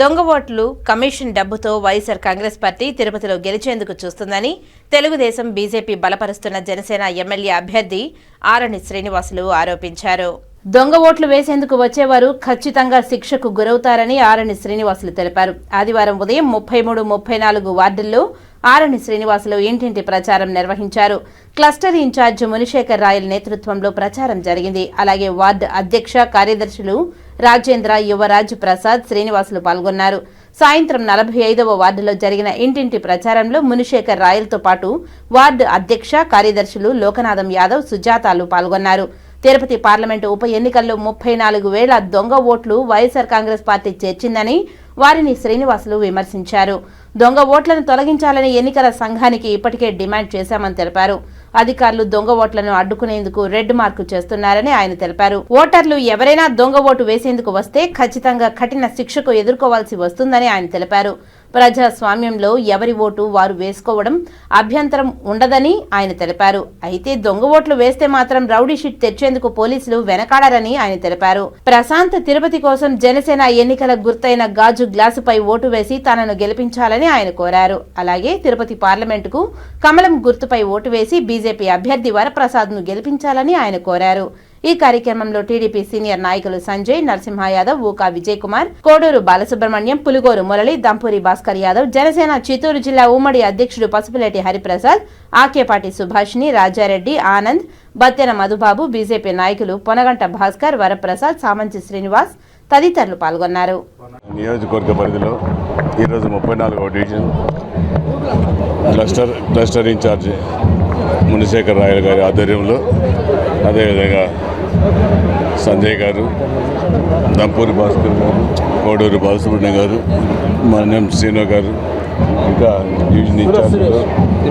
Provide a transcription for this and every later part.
దొంగ ఓట్లు కమిషన్ డబ్బుతో వైఎస్ఆర్ కాంగ్రెస్ పార్టీ తిరుపతిలో గెలిచేందుకు చూస్తుందని తెలుగుదేశం బీజేపీ బలపరుస్తున్న జనసేన ఎమ్మెల్యే అభ్యర్థి ఆరణి శ్రీనివాసులు ఆరోపించారు. దొంగ ఓట్లు వేసేందుకు వచ్చేవారు ఖచ్చితంగా శిక్షకు గురవుతారని ఆరణి శ్రీనివాసులు తెలిపారు. ఆదివారం ఉదయం ముప్పై మూడు ముప్పై నాలుగు వార్డుల్లో ఆరణి శ్రీనివాసులు ఇంటింటి ప్రచారం నిర్వహించారు. క్లస్టర్ ఇన్ఛార్జ్ మునిశేఖర్ రాయల్ నేతృత్వంలో ప్రచారం జరిగింది. అలాగే వార్డు అధ్యక్ష కార్యదర్శులు రాజేంద్ర యువరాజ్ ప్రసాద్ శ్రీనివాసులు పాల్గొన్నారు. సాయంత్రం నలభై ఐదవ వార్డులో జరిగిన ఇంటింటి ప్రచారంలో మునిశేఖర్ రాయల్తో పాటు వార్డు అధ్యక్ష కార్యదర్శులు లోకనాథం యాదవ్ సుజాతాలు పాల్గొన్నారు. తిరుపతి పార్లమెంటు ఉప ఎన్నికల్లో ముప్పై నాలుగు వేల దొంగ ఓట్లు వైఎస్ఆర్ కాంగ్రెస్ పార్టీ చేర్చిందని వారిని శ్రీనివాసులు విమర్శించారు. దొంగ ఓట్లను తొలగించాలని ఎన్నికల సంఘానికి ఇప్పటికే డిమాండ్ చేశామని తెలిపారు. అధికారులు దొంగ ఓట్లను అడ్డుకునేందుకు రెడ్ మార్కు చేస్తున్నారని ఆయన తెలిపారు. ఓటర్లు ఎవరైనా దొంగ ఓటు వేసేందుకు వస్తే ఖచ్చితంగా కఠిన శిక్షకు ఎదుర్కోవాల్సి వస్తుందని ఆయన తెలిపారు. ప్రజాస్వామ్యంలో ఎవరి ఓటు వారు వేసుకోవడం అభ్యంతరం ఉండదని ఆయన తెలిపారు. అయితే దొంగ ఓట్లు వేస్తే మాత్రం రౌడీ షీట్ తెచ్చేందుకు పోలీసులు వెనకాడరని ఆయన తెలిపారు. ప్రశాంత్ తిరుపతి కోసం జనసేన ఎన్నికల గుర్తైన గాజు గ్లాసుపై ఓటు వేసి తనను గెలిపించాలని ఆయన కోరారు. అలాగే తిరుపతి పార్లమెంటుకు కమలం గుర్తుపై ఓటు వేసి బీజేపీ అభ్యర్థి వరప్రసాద్ను గెలిపించాలని ఆయన కోరారు. ఈ కార్యక్రమంలో టీడీపీ సీనియర్ నాయకులు సంజయ్ నరసింహ యాదవ్ ఊకా విజయ్ కుమార్ కోడూరు బాలసుబ్రహ్మణ్యం పులుగోరు మురళి దంపూరి భాస్కర్ యాదవ్ జనసేన చిత్తూరు జిల్లా ఉమ్మడి అధ్యక్షుడు పసుపులేటి హరిప్రసాద్ ఆకేపాటి సుభాషిణి రాజారెడ్డి ఆనంద్ బత్తెన మధుబాబు బీజేపీ నాయకులు పొనగంట భాస్కర్ వరప్రసాద్ సామంతి శ్రీనివాస్ తదితరులు పాల్గొన్నారు. నియోజకవర్గ పరిధిలో ఈరోజు ముప్పై నాలుగవ division cluster cluster incharge Munishekar Rayal గారి ఆధ్వర్యంలో అదేవిధంగా సంజయ్ గారు దంపూరి భాస్కర్ గారు కోడూరు బాలసుబ్రహ్మణ్యం గారు మన్యం శ్రీను గారు ఇంకా డివిజన్ ఇన్ఛార్జీలు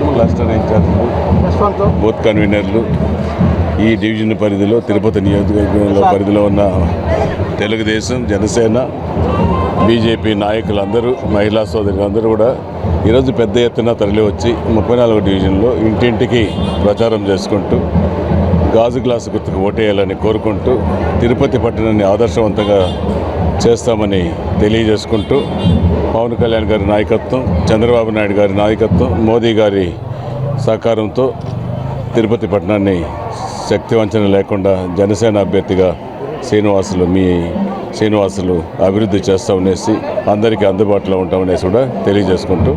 క్లస్టర్ ఇన్ఛార్జీలు బూత్ కన్వీనర్లు ఈ డివిజన్ పరిధిలో తిరుపతి నియోజకవర్గంలో పరిధిలో ఉన్న తెలుగుదేశం జనసేన బీజేపీ నాయకులందరూ మహిళా సోదరులందరూ కూడా ఈరోజు పెద్ద ఎత్తున తరలి వచ్చి ముప్పై నాలుగు డివిజన్లో ఇంటింటికి ప్రచారం చేసుకుంటూ గాజు గ్లాసు గుర్తుకు ఓటేయాలని కోరుకుంటూ తిరుపతి పట్టణాన్ని ఆదర్శవంతంగా చేస్తామని తెలియజేసుకుంటూ పవన్ కళ్యాణ్ గారి నాయకత్వం చంద్రబాబు నాయుడు గారి నాయకత్వం మోదీ గారి సహకారంతో తిరుపతి పట్టణాన్ని శక్తివంచన లేకుండా జనసేన అభ్యర్థిగా శ్రీనివాసులు మీ శ్రీనివాసులు అభివృద్ధి చేస్తామనేసి అందరికీ అందుబాటులో ఉంటామనేసి కూడా తెలియజేసుకుంటూ